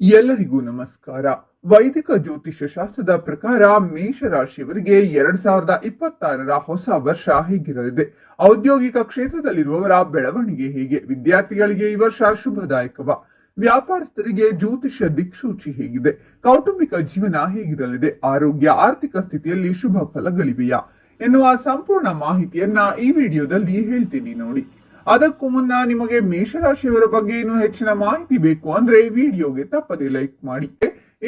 ಎಲ್ಲರಿಗೂ ನಮಸ್ಕಾರ. ವೈದಿಕ ಜ್ಯೋತಿಷ್ಯ ಶಾಸ್ತ್ರದ ಪ್ರಕಾರ ಮೇಷರಾಶಿಯವರಿಗೆ ಎರಡ್ ಸಾವಿರದ ಇಪ್ಪತ್ತಾರರ ಹೊಸ ವರ್ಷ ಹೇಗಿರಲಿದೆ? ಔದ್ಯೋಗಿಕ ಕ್ಷೇತ್ರದಲ್ಲಿರುವವರ ಬೆಳವಣಿಗೆ ಹೇಗೆ? ವಿದ್ಯಾರ್ಥಿಗಳಿಗೆ ಈ ವರ್ಷ ಶುಭದಾಯಕವ? ವ್ಯಾಪಾರಸ್ಥರಿಗೆ ಜ್ಯೋತಿಷ್ಯ ದಿಕ್ಸೂಚಿ ಹೇಗಿದೆ? ಕೌಟುಂಬಿಕ ಜೀವನ ಹೇಗಿರಲಿದೆ? ಆರೋಗ್ಯ, ಆರ್ಥಿಕ ಸ್ಥಿತಿಯಲ್ಲಿ ಶುಭ ಫಲಗಳಿವೆಯಾ? ಎನ್ನುವ ಸಂಪೂರ್ಣ ಮಾಹಿತಿಯನ್ನ ಈ ವಿಡಿಯೋದಲ್ಲಿ ಹೇಳ್ತೀನಿ ನೋಡಿ. ಅದಕ್ಕೂ ಮುನ್ನ ನಿಮಗೆ ಮೇಷರಾಶಿಯವರ ಬಗ್ಗೆ ಇನ್ನೂ ಹೆಚ್ಚಿನ ಮಾಹಿತಿ ಬೇಕು ಅಂದ್ರೆ ವಿಡಿಯೋಗೆ ತಪ್ಪದೆ ಲೈಕ್ ಮಾಡಿ.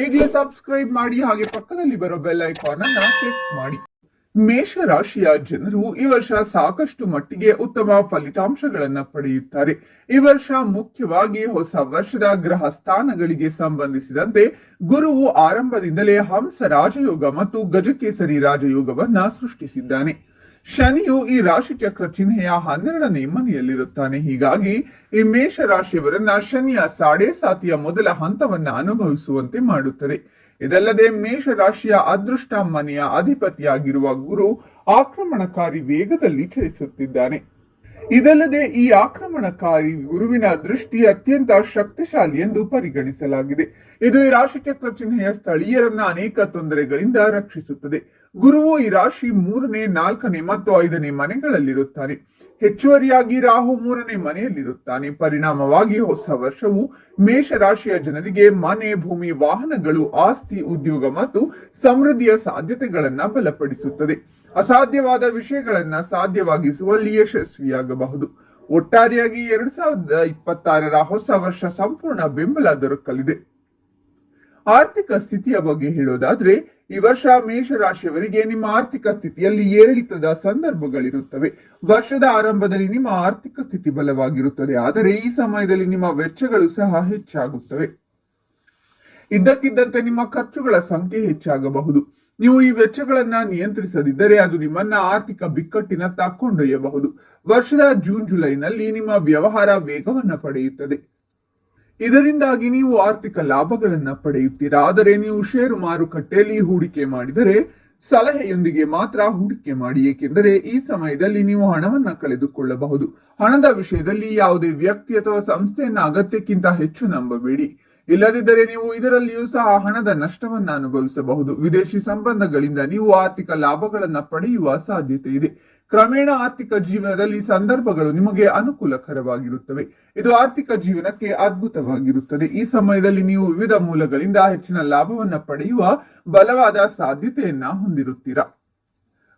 ಈಗಲೇ ಸಬ್ಸ್ಕ್ರೈಬ್ ಮಾಡಿ, ಹಾಗೆ ಪಕ್ಕದಲ್ಲಿ ಬರೋ ಬೆಲ್ ಐಕಾನ್ ಅನ್ನ ಕ್ಲಿಕ್ ಮಾಡಿ. ಮೇಷರಾಶಿಯ ಜನರು ಈ ವರ್ಷ ಸಾಕಷ್ಟು ಮಟ್ಟಿಗೆ ಉತ್ತಮ ಫಲಿತಾಂಶಗಳನ್ನ ಪಡೆಯುತ್ತಾರೆ. ಈ ವರ್ಷ ಮುಖ್ಯವಾಗಿ ಹೊಸ ವರ್ಷದ ಗ್ರಹ ಸ್ಥಾನಗಳಿಗೆ ಸಂಬಂಧಿಸಿದಂತೆ ಗುರುವು ಆರಂಭದಿಂದಲೇ ಹಂಸ ರಾಜಯೋಗ ಮತ್ತು ಗಜಕೇಸರಿ ರಾಜಯೋಗವನ್ನ ಸೃಷ್ಟಿಸಿದ್ದಾನೆ. ಶನಿಯು ಈ ರಾಶಿ ಚಕ್ರ ಚಿಹ್ನೆಯ ಹನ್ನೆರಡನೇ ಮನೆಯಲ್ಲಿರುತ್ತಾನೆ. ಹೀಗಾಗಿ ಈ ಮೇಷ ರಾಶಿಯವರನ್ನ ಶನಿಯ ಸಾಡೆ ಸಾತಿಯ ಮೊದಲ ಹಂತವನ್ನ ಅನುಭವಿಸುವಂತೆ ಮಾಡುತ್ತದೆ. ಇದಲ್ಲದೆ ಮೇಷ ರಾಶಿಯ ಅದೃಷ್ಟ ಮನೆಯ ಅಧಿಪತಿಯಾಗಿರುವ ಗುರು ಆಕ್ರಮಣಕಾರಿ ವೇಗದಲ್ಲಿ ಚಲಿಸುತ್ತಿದ್ದಾನೆ. ಇದಲ್ಲದೆ ಈ ಆಕ್ರಮಣಕಾರಿ ಗುರುವಿನ ದೃಷ್ಟಿ ಅತ್ಯಂತ ಶಕ್ತಿಶಾಲಿ ಎಂದು ಪರಿಗಣಿಸಲಾಗಿದೆ. ಇದು ಈ ರಾಶಿಚಕ್ರ ಚಿಹ್ನೆಯ ಸ್ಥಳೀಯರನ್ನ ಅನೇಕ ತೊಂದರೆಗಳಿಂದ ರಕ್ಷಿಸುತ್ತದೆ. ಗುರುವು, ಈ ರಾಶಿ ಮೂರನೇ, ನಾಲ್ಕನೇ ಮತ್ತು ಐದನೇ ಮನೆಗಳಲ್ಲಿರುತ್ತಾನೆ ಹೆಚ್ಚುವರಿಯಾಗಿ ರಾಹು ಮೂರನೇ ಮನೆಯಲ್ಲಿರುತ್ತಾನೆ. ಪರಿಣಾಮವಾಗಿ ಹೊಸ ವರ್ಷವು ಮೇಷ ರಾಶಿಯ ಜನರಿಗೆ ಮನೆ, ಭೂಮಿ, ವಾಹನಗಳು, ಆಸ್ತಿ, ಉದ್ಯೋಗ ಮತ್ತು ಸಮೃದ್ಧಿಯ ಸಾಧ್ಯತೆಗಳನ್ನ ಬಲಪಡಿಸುತ್ತದೆ. ಅಸಾಧ್ಯವಾದ ವಿಷಯಗಳನ್ನ ಸಾಧ್ಯವಾಗಿಸುವಲ್ಲಿ ಯಶಸ್ವಿಯಾಗಬಹುದು. ಒಟ್ಟಾರೆಯಾಗಿ ಎರಡ್ ಸಾವಿರದ ಇಪ್ಪತ್ತಾರರ ಹೊಸ ವರ್ಷ ಸಂಪೂರ್ಣ ಬೆಂಬಲ ದೊರಕಲಿದೆ. ಆರ್ಥಿಕ ಸ್ಥಿತಿಯ ಬಗ್ಗೆ ಹೇಳೋದಾದ್ರೆ ಈ ವರ್ಷ ಮೇಷರಾಶಿಯವರಿಗೆ ನಿಮ್ಮ ಆರ್ಥಿಕ ಸ್ಥಿತಿಯಲ್ಲಿ ಏರಿಳಿತದ ಸಂದರ್ಭಗಳಿರುತ್ತವೆ. ವರ್ಷದ ಆರಂಭದಲ್ಲಿ ನಿಮ್ಮ ಆರ್ಥಿಕ ಸ್ಥಿತಿ ಬಲವಾಗಿರುತ್ತದೆ. ಆದರೆ ಈ ಸಮಯದಲ್ಲಿ ನಿಮ್ಮ ವೆಚ್ಚಗಳು ಸಹ ಹೆಚ್ಚಾಗುತ್ತವೆ. ಇದ್ದಕ್ಕಿದ್ದಂತೆ ನಿಮ್ಮ ಖರ್ಚುಗಳ ಸಂಖ್ಯೆ ಹೆಚ್ಚಾಗಬಹುದು. ನೀವು ಈ ವೆಚ್ಚಗಳನ್ನ ನಿಯಂತ್ರಿಸದಿದ್ದರೆ ಅದು ನಿಮ್ಮನ್ನ ಆರ್ಥಿಕ ಬಿಕ್ಕಟ್ಟಿನತ್ತ ಕೊಂಡೊಯ್ಯಬಹುದು. ವರ್ಷದ ಜೂನ್, ಜುಲೈನಲ್ಲಿ ನಿಮ್ಮ ವ್ಯವಹಾರ ವೇಗವನ್ನ ಪಡೆಯುತ್ತದೆ. ಇದರಿಂದಾಗಿ ನೀವು ಆರ್ಥಿಕ ಲಾಭಗಳನ್ನ ಪಡೆಯುತ್ತೀರಾ? ಆದರೆ ನೀವು ಷೇರು ಮಾರುಕಟ್ಟೆಯಲ್ಲಿ ಹೂಡಿಕೆ ಮಾಡಿದರೆ ಸಲಹೆಯೊಂದಿಗೆ ಮಾತ್ರ ಹೂಡಿಕೆ ಮಾಡಿ, ಏಕೆಂದರೆ ಈ ಸಮಯದಲ್ಲಿ ನೀವು ಹಣವನ್ನ ಕಳೆದುಕೊಳ್ಳಬಹುದು. ಹಣದ ವಿಷಯದಲ್ಲಿ ಯಾವುದೇ ವ್ಯಕ್ತಿ ಅಥವಾ ಸಂಸ್ಥೆಯನ್ನ ಅಗತ್ಯಕ್ಕಿಂತ ಹೆಚ್ಚು ನಂಬಬೇಡಿ. ಇಲ್ಲದಿದ್ದರೆ ನೀವು ಇದರಲ್ಲಿಯೂ ಸಹ ಹಣದ ನಷ್ಟವನ್ನ ಅನುಭವಿಸಬಹುದು. ವಿದೇಶಿ ಸಂಬಂಧಗಳಿಂದ ನೀವು ಆರ್ಥಿಕ ಲಾಭಗಳನ್ನ ಪಡೆಯುವ ಸಾಧ್ಯತೆ ಇದೆ. ಕ್ರಮೇಣ ಆರ್ಥಿಕ ಜೀವನದಲ್ಲಿ ಸಂದರ್ಭಗಳು ನಿಮಗೆ ಅನುಕೂಲಕರವಾಗಿರುತ್ತವೆ. ಇದು ಆರ್ಥಿಕ ಜೀವನಕ್ಕೆ ಅದ್ಭುತವಾಗಿರುತ್ತದೆ. ಈ ಸಮಯದಲ್ಲಿ ನೀವು ವಿವಿಧ ಮೂಲಗಳಿಂದ ಹೆಚ್ಚಿನ ಲಾಭವನ್ನು ಪಡೆಯುವ ಬಲವಾದ ಸಾಧ್ಯತೆಯನ್ನ ಹೊಂದಿರುತ್ತೀರಾ?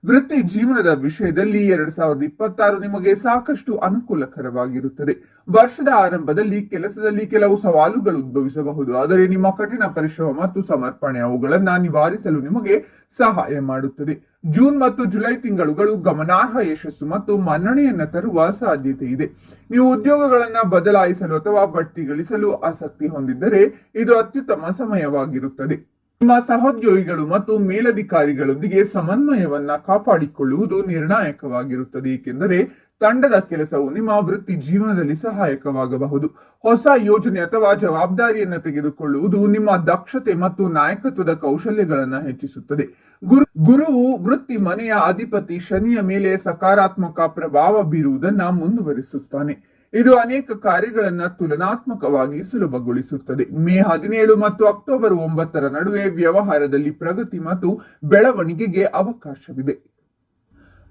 ವೃತ್ತಿ ಜೀವನದ ವಿಷಯದಲ್ಲಿ ಎರಡ್ ಸಾವಿರದ ಇಪ್ಪತ್ತಾರು ನಿಮಗೆ ಸಾಕಷ್ಟು ಅನುಕೂಲಕರವಾಗಿರುತ್ತದೆ. ವರ್ಷದ ಆರಂಭದಲ್ಲಿ ಕೆಲಸದಲ್ಲಿ ಕೆಲವು ಸವಾಲುಗಳು ಉದ್ಭವಿಸಬಹುದು. ಆದರೆ ನಿಮ್ಮ ಕಠಿಣ ಪರಿಶ್ರಮ ಮತ್ತು ಸಮರ್ಪಣೆ ಅವುಗಳನ್ನು ನಿವಾರಿಸಲು ನಿಮಗೆ ಸಹಾಯ ಮಾಡುತ್ತದೆ. ಜೂನ್ ಮತ್ತು ಜುಲೈ ತಿಂಗಳುಗಳು ಗಮನಾರ್ಹ ಯಶಸ್ಸು ಮತ್ತು ಮನ್ನಣೆಯನ್ನು ತರುವ ಸಾಧ್ಯತೆ ಇದೆ. ನೀವು ಉದ್ಯೋಗಗಳನ್ನ ಬದಲಾಯಿಸಲು ಅಥವಾ ಬಡ್ತಿ ಗಳಿಸಲು ಆಸಕ್ತಿ ಹೊಂದಿದ್ದರೆ ಇದು ಅತ್ಯುತ್ತಮ ಸಮಯವಾಗಿರುತ್ತದೆ. ನಿಮ್ಮ ಸಹೋದ್ಯೋಗಿಗಳು ಮತ್ತು ಮೇಲಧಿಕಾರಿಗಳೊಂದಿಗೆ ಸಮನ್ವಯವನ್ನ ಕಾಪಾಡಿಕೊಳ್ಳುವುದು ನಿರ್ಣಾಯಕವಾಗಿರುತ್ತದೆ, ಏಕೆಂದರೆ ತಂಡದ ಕೆಲಸವು ನಿಮ್ಮ ವೃತ್ತಿ ಜೀವನದಲ್ಲಿ ಸಹಾಯಕವಾಗಬಹುದು. ಹೊಸ ಯೋಜನೆ ಅಥವಾ ಜವಾಬ್ದಾರಿಯನ್ನು ತೆಗೆದುಕೊಳ್ಳುವುದು ನಿಮ್ಮ ದಕ್ಷತೆ ಮತ್ತು ನಾಯಕತ್ವದ ಕೌಶಲ್ಯಗಳನ್ನು ಹೆಚ್ಚಿಸುತ್ತದೆ. ಗುರು, ಗುರುವು ವೃತ್ತಿ ಮನೆಯ ಅಧಿಪತಿ ಶನಿಯ ಮೇಲೆ ಸಕಾರಾತ್ಮಕ ಪ್ರಭಾವ ಬೀರುವುದನ್ನು ಮುಂದುವರಿಸುತ್ತಾನೆ. ಇದು ಅನೇಕ ಕಾರ್ಯಗಳನ್ನು ತುಲನಾತ್ಮಕವಾಗಿ ಸುಲಭಗೊಳಿಸುತ್ತದೆ. ಮೇ ಹದಿನೇಳು ಮತ್ತು ಅಕ್ಟೋಬರ್ ಒಂಬತ್ತರ ನಡುವೆ ವ್ಯವಹಾರದಲ್ಲಿ ಪ್ರಗತಿ ಮತ್ತು ಬೆಳವಣಿಗೆಗೆ ಅವಕಾಶವಿದೆ.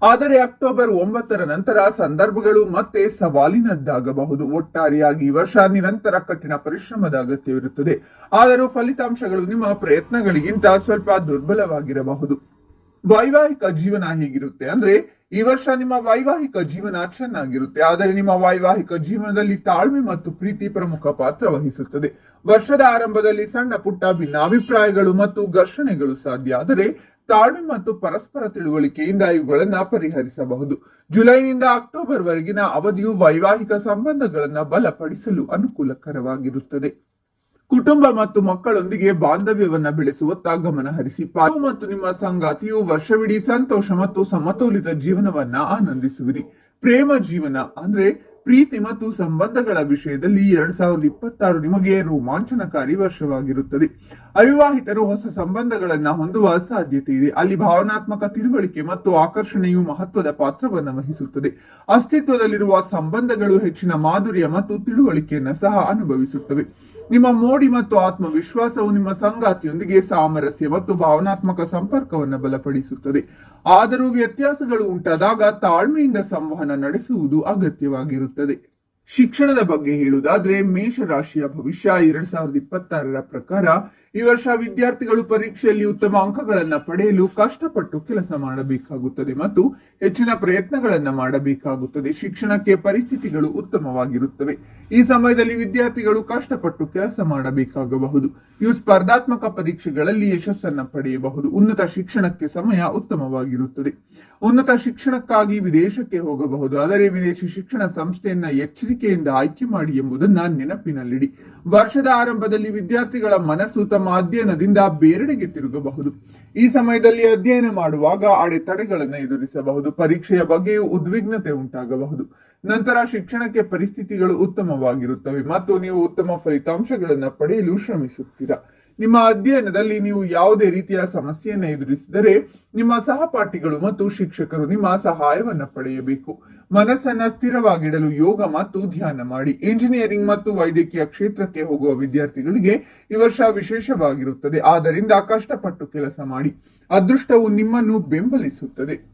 ಆದರೆ ಅಕ್ಟೋಬರ್ ಒಂಬತ್ತರ ನಂತರ ಸಂದರ್ಭಗಳು ಮತ್ತೆ ಸವಾಲಿನದ್ದಾಗಬಹುದು. ಒಟ್ಟಾರೆಯಾಗಿ ಈ ವರ್ಷ ನಿರಂತರ ಕಠಿಣ ಪರಿಶ್ರಮದ ಅಗತ್ಯವಿರುತ್ತದೆ. ಆದರೂ ಫಲಿತಾಂಶಗಳು ನಿಮ್ಮ ಪ್ರಯತ್ನಗಳಿಗಿಂತ ಸ್ವಲ್ಪ ದುರ್ಬಲವಾಗಿರಬಹುದು. ವೈವಾಹಿಕ ಜೀವನ ಹೇಗಿರುತ್ತೆ? ಅಂದ್ರೆ ಈ ವರ್ಷ ನಿಮ್ಮ ವೈವಾಹಿಕ ಜೀವನ ಚೆನ್ನಾಗಿರುತ್ತೆ, ಆದರೆ ನಿಮ್ಮ ವೈವಾಹಿಕ ಜೀವನದಲ್ಲಿ ತಾಳ್ಮೆ ಮತ್ತು ಪ್ರೀತಿ ಪ್ರಮುಖ ಪಾತ್ರ ವಹಿಸುತ್ತದೆ. ವರ್ಷದ ಆರಂಭದಲ್ಲಿ ಸಣ್ಣ ಪುಟ್ಟ ಭಿನ್ನಾಭಿಪ್ರಾಯಗಳು ಮತ್ತು ಘರ್ಷಣೆಗಳು ಸಾಧ್ಯ, ಆದರೆ ತಾಳ್ಮೆ ಮತ್ತು ಪರಸ್ಪರ ತಿಳುವಳಿಕೆಯಿಂದ ಇವುಗಳನ್ನ ಪರಿಹರಿಸಬಹುದು. ಜುಲೈನಿಂದ ಅಕ್ಟೋಬರ್ ವರೆಗಿನ ಅವಧಿಯು ವೈವಾಹಿಕ ಸಂಬಂಧಗಳನ್ನ ಬಲಪಡಿಸಲು ಅನುಕೂಲಕರವಾಗಿರುತ್ತದೆ. ಕುಟುಂಬ ಮತ್ತು ಮಕ್ಕಳೊಂದಿಗೆ ಬಾಂಧವ್ಯವನ್ನ ಬೆಳೆಸುವತ್ತ ಗಮನ ಹರಿಸಿ ಪಾಲು ಮತ್ತು ನಿಮ್ಮ ಸಂಗಾತಿಯು ವರ್ಷವಿಡೀ ಸಂತೋಷ ಮತ್ತು ಸಮತೋಲಿತ ಜೀವನವನ್ನ ಆನಂದಿಸುವಿರಿ. ಪ್ರೇಮ ಜೀವನ ಅಂದ್ರೆ ಪ್ರೀತಿ ಮತ್ತು ಸಂಬಂಧಗಳ ವಿಷಯದಲ್ಲಿ ಎರಡ್ ಸಾವಿರದ ಇಪ್ಪತ್ತಾರು ನಿಮಗೆ ರೋಮಾಂಚನಕಾರಿ ವರ್ಷವಾಗಿರುತ್ತದೆ. ಅವಿವಾಹಿತರು ಹೊಸ ಸಂಬಂಧಗಳನ್ನ ಹೊಂದುವ ಸಾಧ್ಯತೆ ಇದೆ. ಅಲ್ಲಿ ಭಾವನಾತ್ಮಕ ತಿಳುವಳಿಕೆ ಮತ್ತು ಆಕರ್ಷಣೆಯು ಮಹತ್ವದ ಪಾತ್ರವನ್ನು ವಹಿಸುತ್ತದೆ. ಅಸ್ತಿತ್ವದಲ್ಲಿರುವ ಸಂಬಂಧಗಳು ಹೆಚ್ಚಿನ ಮಾಧುರ್ಯ ಮತ್ತು ತಿಳುವಳಿಕೆಯನ್ನ ಸಹ ಅನುಭವಿಸುತ್ತವೆ. ನಿಮ್ಮ ಮೋಡಿ ಮತ್ತು ಆತ್ಮವಿಶ್ವಾಸವು ನಿಮ್ಮ ಸಂಗಾತಿಯೊಂದಿಗೆ ಸಾಮರಸ್ಯ ಮತ್ತು ಭಾವನಾತ್ಮಕ ಸಂಪರ್ಕವನ್ನು ಬಲಪಡಿಸುತ್ತದೆ. ಆದರೂ ವ್ಯತ್ಯಾಸಗಳು ಉಂಟಾದಾಗ ತಾಳ್ಮೆಯಿಂದ ಸಂವಹನ ನಡೆಸುವುದು ಅಗತ್ಯವಾಗಿರುತ್ತದೆ. ಶಿಕ್ಷಣದ ಬಗ್ಗೆ ಹೇಳುವುದಾದ್ರೆ ಮೇಷರಾಶಿಯ ಭವಿಷ್ಯ ಎರಡ್ ಸಾವಿರದ ಇಪ್ಪತ್ತಾರರ ಪ್ರಕಾರ ಈ ವರ್ಷ ವಿದ್ಯಾರ್ಥಿಗಳು ಪರೀಕ್ಷೆಯಲ್ಲಿ ಉತ್ತಮ ಅಂಕಗಳನ್ನು ಪಡೆಯಲು ಕಷ್ಟಪಟ್ಟು ಕೆಲಸ ಮಾಡಬೇಕಾಗುತ್ತದೆ ಮತ್ತು ಹೆಚ್ಚಿನ ಪ್ರಯತ್ನಗಳನ್ನು ಮಾಡಬೇಕಾಗುತ್ತದೆ. ಶಿಕ್ಷಣಕ್ಕೆ ಪರಿಸ್ಥಿತಿಗಳು ಉತ್ತಮವಾಗಿರುತ್ತವೆ. ಈ ಸಮಯದಲ್ಲಿ ವಿದ್ಯಾರ್ಥಿಗಳು ಕಷ್ಟಪಟ್ಟು ಕೆಲಸ ಮಾಡಬೇಕಾಗಬಹುದು. ಇವು ಸ್ಪರ್ಧಾತ್ಮಕ ಪರೀಕ್ಷೆಗಳಲ್ಲಿ ಯಶಸ್ಸನ್ನು ಪಡೆಯಬಹುದು. ಉನ್ನತ ಶಿಕ್ಷಣಕ್ಕೆ ಸಮಯ ಉತ್ತಮವಾಗಿರುತ್ತದೆ. ಉನ್ನತ ಶಿಕ್ಷಣಕ್ಕಾಗಿ ವಿದೇಶಕ್ಕೆ ಹೋಗಬಹುದು. ಆದರೆ ವಿದೇಶಿ ಶಿಕ್ಷಣ ಸಂಸ್ಥೆಯನ್ನ ಎಚ್ಚರಿಕೆಯಿಂದ ಆಯ್ಕೆ ಮಾಡಿ ಎಂಬುದನ್ನ ನೆನಪಿನಲ್ಲಿಡಿ. ವರ್ಷದ ಆರಂಭದಲ್ಲಿ ವಿದ್ಯಾರ್ಥಿಗಳ ಮನಸ್ಸು ಅಧ್ಯಯನದಿಂದ ಬೇರೆಡೆಗೆ ತಿರುಗಬಹುದು. ಈ ಸಮಯದಲ್ಲಿ ಅಧ್ಯಯನ ಮಾಡುವಾಗ ಅಡೆತಡೆಗಳನ್ನು ಎದುರಿಸಬಹುದು. ಪರೀಕ್ಷೆಯ ಬಗ್ಗೆಯೂ ಉದ್ವಿಗ್ನತೆ ಉಂಟಾಗಬಹುದು. ನಂತರ ಶಿಕ್ಷಣಕ್ಕೆ ಪರಿಸ್ಥಿತಿಗಳು ಉತ್ತಮವಾಗಿರುತ್ತವೆ ಮತ್ತು ನೀವು ಉತ್ತಮ ಫಲಿತಾಂಶಗಳನ್ನು ಪಡೆಯಲು ಶ್ರಮಿಸುತ್ತೀರಾ? ನಿಮ್ಮ ಅಧ್ಯಯನದಲ್ಲಿ ನೀವು ಯಾವುದೇ ರೀತಿಯ ಸಮಸ್ಯೆಯನ್ನು ಎದುರಿಸಿದರೆ ನಿಮ್ಮ ಸಹಪಾಠಿಗಳು ಮತ್ತು ಶಿಕ್ಷಕರು ನಿಮ್ಮ ಸಹಾಯವನ್ನು ಪಡೆಯಬೇಕು. ಮನಸ್ಸನ್ನು ಸ್ಥಿರವಾಗಿಡಲು ಯೋಗ ಮತ್ತು ಧ್ಯಾನ ಮಾಡಿ. ಇಂಜಿನಿಯರಿಂಗ್ ಮತ್ತು ವೈದ್ಯಕೀಯ ಕ್ಷೇತ್ರಕ್ಕೆ ಹೋಗುವ ವಿದ್ಯಾರ್ಥಿಗಳಿಗೆ ಈ ವರ್ಷ ವಿಶೇಷವಾಗಿರುತ್ತದೆ. ಆದ್ದರಿಂದ ಕಷ್ಟಪಟ್ಟು ಕೆಲಸ ಮಾಡಿ. ಅದೃಷ್ಟವು ನಿಮ್ಮನ್ನು ಬೆಂಬಲಿಸುತ್ತದೆ.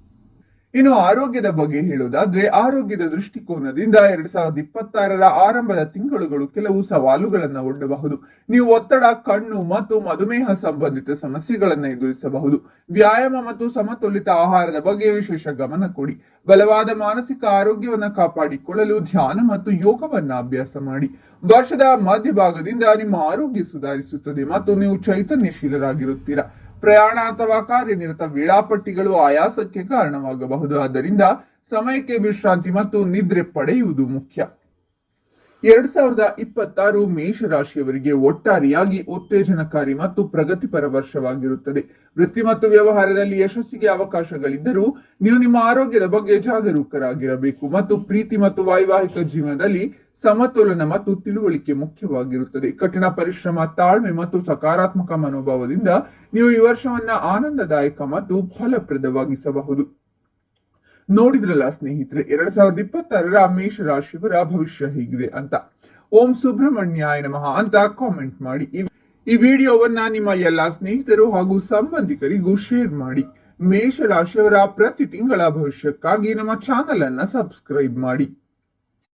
ಇನ್ನು ಆರೋಗ್ಯದ ಬಗ್ಗೆ ಹೇಳುವುದಾದ್ರೆ, ಆರೋಗ್ಯದ ದೃಷ್ಟಿಕೋನದಿಂದ ಎರಡ್ ಸಾವಿರದ ಇಪ್ಪತ್ತಾರರ ಆರಂಭದ ತಿಂಗಳುಗಳು ಕೆಲವು ಸವಾಲುಗಳನ್ನ ಒಡ್ಡಬಹುದು ನೀವು ಒತ್ತಡ, ಕಣ್ಣು ಮತ್ತು ಮಧುಮೇಹ ಸಂಬಂಧಿತ ಸಮಸ್ಯೆಗಳನ್ನ ಎದುರಿಸಬಹುದು. ವ್ಯಾಯಾಮ ಮತ್ತು ಸಮತೋಲಿತ ಆಹಾರದ ಬಗ್ಗೆ ವಿಶೇಷ ಗಮನ ಕೊಡಿ. ಬಲವಾದ ಮಾನಸಿಕ ಆರೋಗ್ಯವನ್ನು ಕಾಪಾಡಿಕೊಳ್ಳಲು ಧ್ಯಾನ ಮತ್ತು ಯೋಗವನ್ನ ಅಭ್ಯಾಸ ಮಾಡಿ. ವರ್ಷದ ಮಧ್ಯಭಾಗದಿಂದ ನಿಮ್ಮ ಆರೋಗ್ಯ ಸುಧಾರಿಸುತ್ತದೆ ಮತ್ತು ನೀವು ಚೈತನ್ಯಶೀಲರಾಗಿರುತ್ತೀರಾ. ಪ್ರಯಾಣ ಅಥವಾ ಕಾರ್ಯನಿರತ ವೇಳಾಪಟ್ಟಿಗಳು ಆಯಾಸಕ್ಕೆ ಕಾರಣವಾಗಬಹುದು. ಆದ್ದರಿಂದ ಸಮಯಕ್ಕೆ ವಿಶ್ರಾಂತಿ ಮತ್ತು ನಿದ್ರೆ ಪಡೆಯುವುದು ಮುಖ್ಯ. ಎರಡ್ ಸಾವಿರದ ಇಪ್ಪತ್ತಾರು ಮೇಷರಾಶಿಯವರಿಗೆ ಒಟ್ಟಾರೆಯಾಗಿ ಉತ್ತೇಜನಕಾರಿ ಮತ್ತು ಪ್ರಗತಿಪರ ವರ್ಷವಾಗಿರುತ್ತದೆ. ವೃತ್ತಿ ಮತ್ತು ವ್ಯವಹಾರದಲ್ಲಿ ಯಶಸ್ಸಿಗೆ ಅವಕಾಶಗಳಿದ್ದರೂ ನೀವು ನಿಮ್ಮ ಆರೋಗ್ಯದ ಬಗ್ಗೆ ಜಾಗರೂಕರಾಗಿರಬೇಕು ಮತ್ತು ಪ್ರೀತಿ ಮತ್ತು ವೈವಾಹಿಕ ಜೀವನದಲ್ಲಿ ಸಮತೋಲನ ಮತ್ತು ತಿಳುವಳಿಕೆ ಮುಖ್ಯವಾಗಿರುತ್ತದೆ. ಕಠಿಣ ಪರಿಶ್ರಮ, ತಾಳ್ಮೆ ಮತ್ತು ಸಕಾರಾತ್ಮಕ ಮನೋಭಾವದಿಂದ ನೀವು ಈ ವರ್ಷವನ್ನ ಆನಂದದಾಯಕ ಮತ್ತು ಫಲಪ್ರದವಾಗಿಸಬಹುದು. ನೋಡಿದ್ರಲ್ಲ ಸ್ನೇಹಿತರೆ, ಎರಡ್ ಸಾವಿರದ ಇಪ್ಪತ್ತಾರರ ಮೇಷ ರಾಶಿಯವರ ಭವಿಷ್ಯ ಹೇಗಿದೆ ಅಂತ. ಓಂ ಸುಬ್ರಹ್ಮಣ್ಯಾಯ ನಮಃ ಅಂತ ಕಾಮೆಂಟ್ ಮಾಡಿ. ಈ- ವಿಡಿಯೋವನ್ನ ನಿಮ್ಮ ಎಲ್ಲಾ ಸ್ನೇಹಿತರು ಹಾಗೂ ಸಂಬಂಧಿಕರಿಗೂ ಶೇರ್ ಮಾಡಿ. ಮೇಷ ರಾಶಿಯವರ ಪ್ರತಿ ತಿಂಗಳ ಭವಿಷ್ಯಕ್ಕಾಗಿ ನಮ್ಮ ಚಾನೆಲ್ ಅನ್ನ ಸಬ್ಸ್ಕ್ರೈಬ್ ಮಾಡಿ.